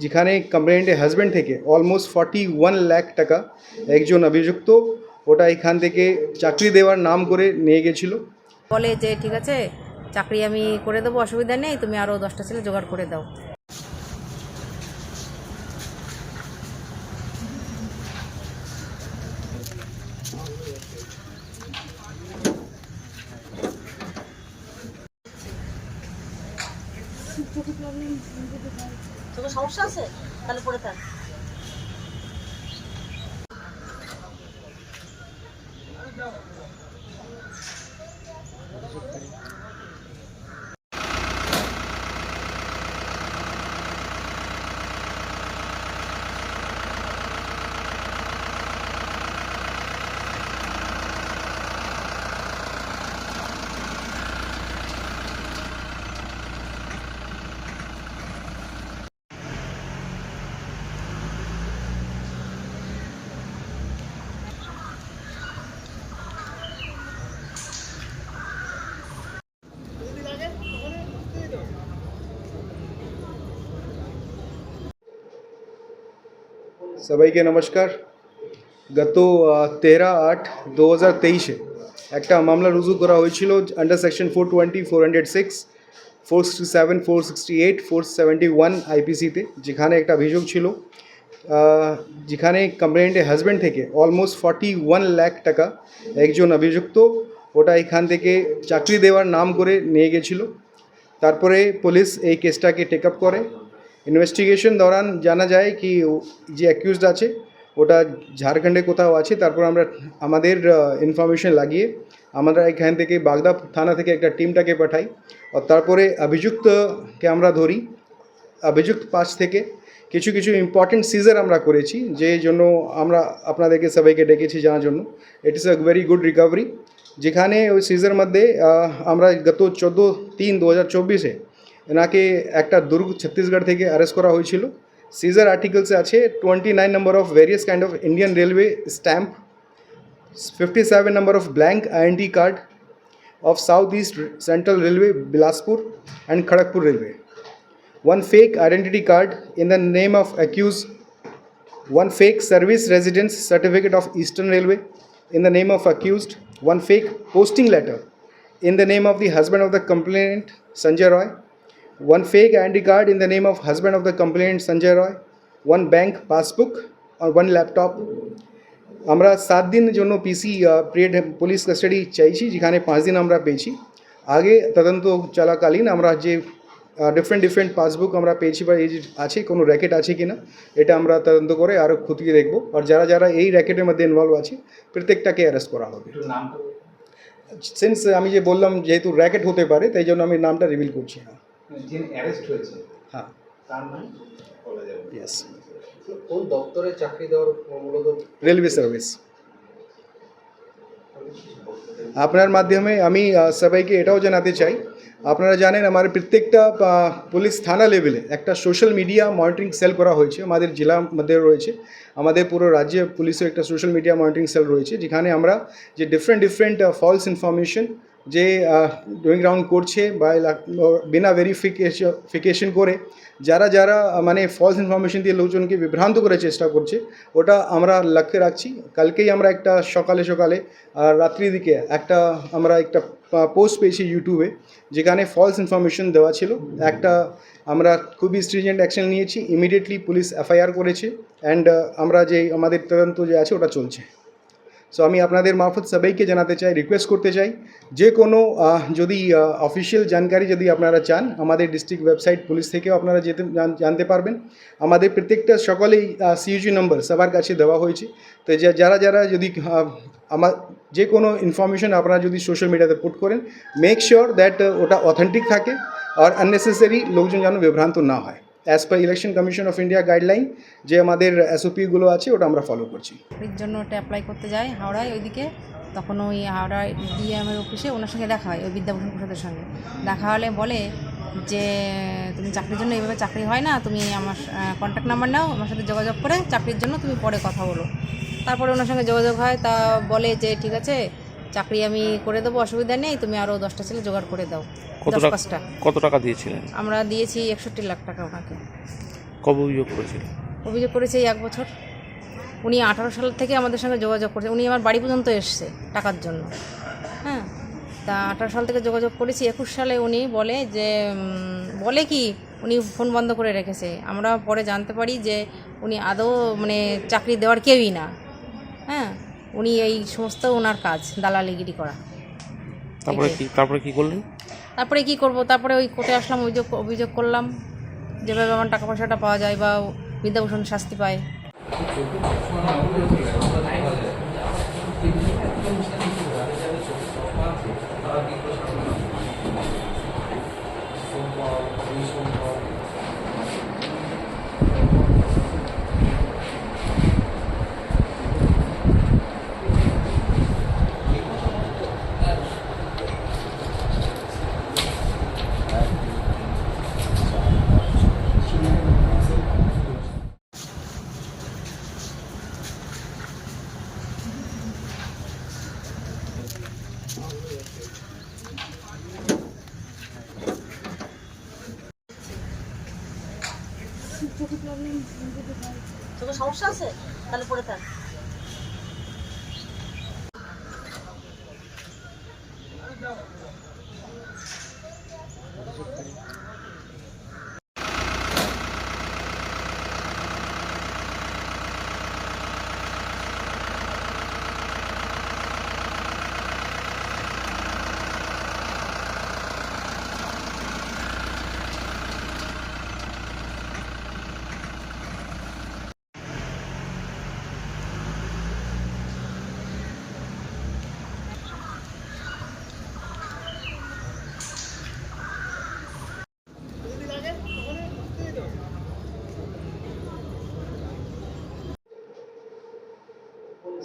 যেখানে কমপ্লেন্টের হাজব্যান্ড থেকে অলমোস্ট ফর্টি ওয়ান লাখ টাকা একজন অভিযুক্ত ওটা এখান থেকে চাকরি দেওয়ার নাম করে নিয়ে গেছিল বলে যে ঠিক আছে চাকরি আমি করে দেবো অসুবিধা নেই তুমি আরও দশটা ছেলে জোগাড় করে দাও তোর সমস্যা আছে? তাহলে পড়ে থাক। সবাইকে নমস্কার। গত তেরো আট দু হাজার তেইশে একটা মামলা রুজু করা হয়েছিল under section four twenty four hundred six four sixty seven four sixty eight four seventy one আইপিসিতে যেখানে একটা অভিযোগ ছিল যেখানে কমপ্লেন্টের হাজব্যান্ড থেকে অলমোস্ট ফর্টি ওয়ান লাখ টাকা একজন অভিযুক্ত, ওটা এখান থেকে চাকরি দেওয়ার নাম করে নিয়ে গেছিল। তারপরে পুলিশ এই কেসটাকে টেক আপ করে। ইনভেস্টিগেশন দৌরান জানা যায় কি যে অ্যাকিউজড আছে, ওটা ঝাড়খণ্ডে কোথাও আছে, তারপর আমরা আমাদের ইনফরমেশন লাগিয়ে আমরা এখান থেকে বাগদা থানা থেকে একটা টিমটাকে পাঠাই। আর তারপরে অভিযুক্তকে আমরা ধরি। অভিযুক্ত পাশ থেকে কিছু কিছু ইম্পর্টেন্ট সিজার আমরা করেছি, যে জন্য আমরা আপনাদেরকে সবাইকে ডেকেছি জানার জন্য। It is a very good recovery যেখানে ওই সিজার মধ্যে আমরা গত চোদ্দ, তিন, দু হাজার চব্বিশে এনাকে একটা দুর্গ ছত্তিশগড় থেকে অ্যারেস্ট করা হয়েছিল সিজার আর্টিকেলসে আছে twenty nine number of various kind of Indian railway stamp fifty seven number of blank IND card of Southeast Central Railway, Bilaspur and Kharagpur Railway. One fake identity card in the name of accused, one fake service residence certificate of Eastern Railway in the name of accused, one fake posting letter in the name of the husband of the complainant Sanjay Roy, one fake ID card in the name of husband of the complainant Sanjay Roy, one bank passbook or one laptop. আমরা সাত দিনের জন্য পিসি period police custody চাইছি যেখানে পাঁচ দিন আমরা পেয়েছি। আগে তদন্ত চলাকালীন আমরা যে ডিফারেন্ট ডিফারেন্ট পাসবুক আমরা পেয়েছি বা এই যে আছে কোনো র্যাকেট আছে কি না এটা আমরা তদন্ত করে আরও খতিয়ে দেখব। আর যারা যারা এই র্যাকেটের মধ্যে ইনভলভ আছে প্রত্যেকটাকে অ্যারেস্ট করা হবে। সিন্স আমি যে বললাম যেহেতু র্যাকেট হতে পারে তাই জন্য আমি নামটা রিভিল করছি না। যিনি অ্যারেস্ট হয়েছে হ্যাঁ। তার নাম বলা যাবে ইয়েস কোন দপ্তরে চাকরি দেওয়ার মূলত রেলওয়ে সার্ভিস আপনার মাধ্যমে আমি সবাইকে এটাও জানাতে চাই। আপনারা জানেন আমার প্রত্যেকটা পুলিশ থানা লেভেলে একটা সোশ্যাল মিডিয়া মনিটরিং সেল করা হয়েছে। আমাদের জেলার মধ্যে রয়েছে। আমাদের পুরো রাজ্যে পুলিশের একটা সোশ্যাল মিডিয়া মনিটরিং সেল রয়েছে যেখানে আমরা যে ডিফারেন্ট ডিফারেন্ট ফলস ইনফরমেশন যে ডুইং রাউন্ড করছে বা বিনা ভেরিফিকেশন করে যারা যারা মানে ফলস ইনফরমেশন দিয়ে লোকজনকে বিভ্রান্ত করার চেষ্টা করছে, ওটা আমরা লক্ষ্যে রাখছি। কালকেই আমরা একটা সকালে সকালে, আর রাত্রির দিকে একটা, আমরা একটা পোস্ট পেয়েছি ইউটিউবে যেখানে ফলস ইনফরমেশন দেওয়া ছিল। একটা আমরা খুবই স্ট্রিজেন্ট অ্যাকশন নিয়েছি। ইমিডিয়েটলি পুলিশ এফআইআর করেছে। অ্যান্ড আমরা যে, আমাদের তদন্ত যে আছে, ওটা চলছে। সো আমি আপনাদের মারফত সবাইকে জানাতে চাই রিকোয়েস্ট করতে চাই, যে কোনো যদি অফিসিয়াল জানকারি যদি আপনারা চান, আমাদের ডিস্ট্রিক্ট ওয়েবসাইট পুলিশ থেকেও আপনারা যেতে জানতে পারবেন। আমাদের প্রত্যেকটা সকলেই সিইউজি নম্বর সবার কাছে দেওয়া হয়েছে। তো যারা যারা যদি আমার যে কোনো ইনফরমেশন আপনারা যদি সোশ্যাল মিডিয়াতে পুট করেন মেক শিওর দ্যাট ওটা অথেন্টিক থাকে, আর আননেসেসারি লোকজন যেন বিভ্রান্ত না হয়। As per election commission of India guideline যে আমাদের এসওপিগুলো আছে, ওটা আমরা ফলো করছি। চাকরির জন্য ওটা অ্যাপ্লাই করতে যাই হাওড়ায় ওইদিকে, তখন ওই হাওড়ায় ডিএমের অফিসে ওনার সঙ্গে দেখা হয়, ওই বিদ্যাভূষণ প্রসাদের সঙ্গে। দেখা হলে বলে যে, তুমি চাকরির জন্য এইভাবে চাকরি হয় না, তুমি আমার কন্ট্যাক্ট নাম্বার নাও, আমার সাথে যোগাযোগ করে, চাকরির জন্য তুমি পরে কথা বলো। তারপরে ওনার সঙ্গে যোগাযোগ হয়, তা বলে যে, ঠিক আছে চাকরি আমি করে দেবো অসুবিধা নেই তুমি আরও দশটা ছেলে জোগাড় করে দাও। কত দশ টাকা পাঁচটা। কত টাকা দিয়েছিলেন? আমরা দিয়েছি একষট্টি লাখ টাকা ওনাকে। কবে অভিযোগ করেছিল অভিযোগ করেছে এই এক বছর। উনি আঠারো সাল থেকে আমাদের সঙ্গে যোগাযোগ করছে। উনি আমার বাড়ি পর্যন্ত এসছে টাকার জন্য। হ্যাঁ তা আঠারো সাল থেকে যোগাযোগ করেছি। একুশ সালে উনি বলে যে বলে কি উনি ফোন বন্ধ করে রেখেছে। আমরা পরে জানতে পারি যে উনি আদৌ মানে চাকরি দেওয়ার কেউই না। হ্যাঁ উনি এই সমস্ত ওনার কাজ দালালিগিরি করা। তারপরে কি তারপরে কি করলেন? তারপরে কি করব? তারপরে ওই কোর্টে আসলাম অভিযোগ অভিযোগ করলাম যেভাবে আমার টাকা পয়সাটা পাওয়া যায় বা বিদ্যাভূষণ শাস্তি পায়। তোর সমস্যা আছে? তাহলে পড়ে থাক।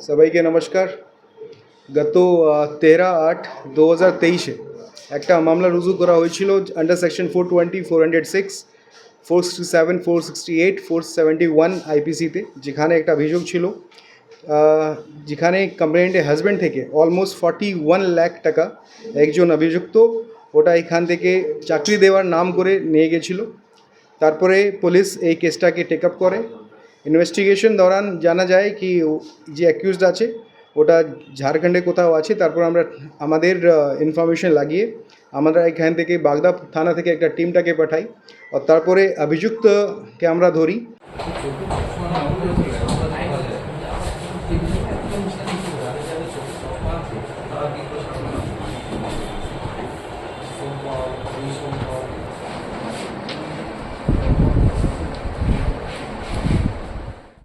সবাইকে নমস্কার। গত তেরো আট দু হাজার তেইশে একটা মামলা রুজু করা হয়েছিল under section four twenty four hundred six four sixty seven four sixty eight four seventy one আইপিসিতে যেখানে একটা অভিযোগ ছিল যেখানে কমপ্লেন্টের হাজব্যান্ড থেকে অলমোস্ট ফর্টি ওয়ান লাখ টাকা একজন অভিযুক্ত, ওটা এখান থেকে চাকরি দেওয়ার নাম করে নিয়ে গেছিল। তারপরে পুলিশ এই কেসটাকে টেক আপ করে। ইনভেস্টিগেশন দৌরান জানা যায় কি যে অ্যাকিউজড আছে, ওটা ঝাড়খণ্ডে কোথাও আছে, তারপর আমরা আমাদের ইনফরমেশন লাগিয়ে আমরা এখান থেকে বাগদা থানা থেকে একটা টিমটাকে পাঠাই। আর তারপরে অভিযুক্তকে আমরা ধরি।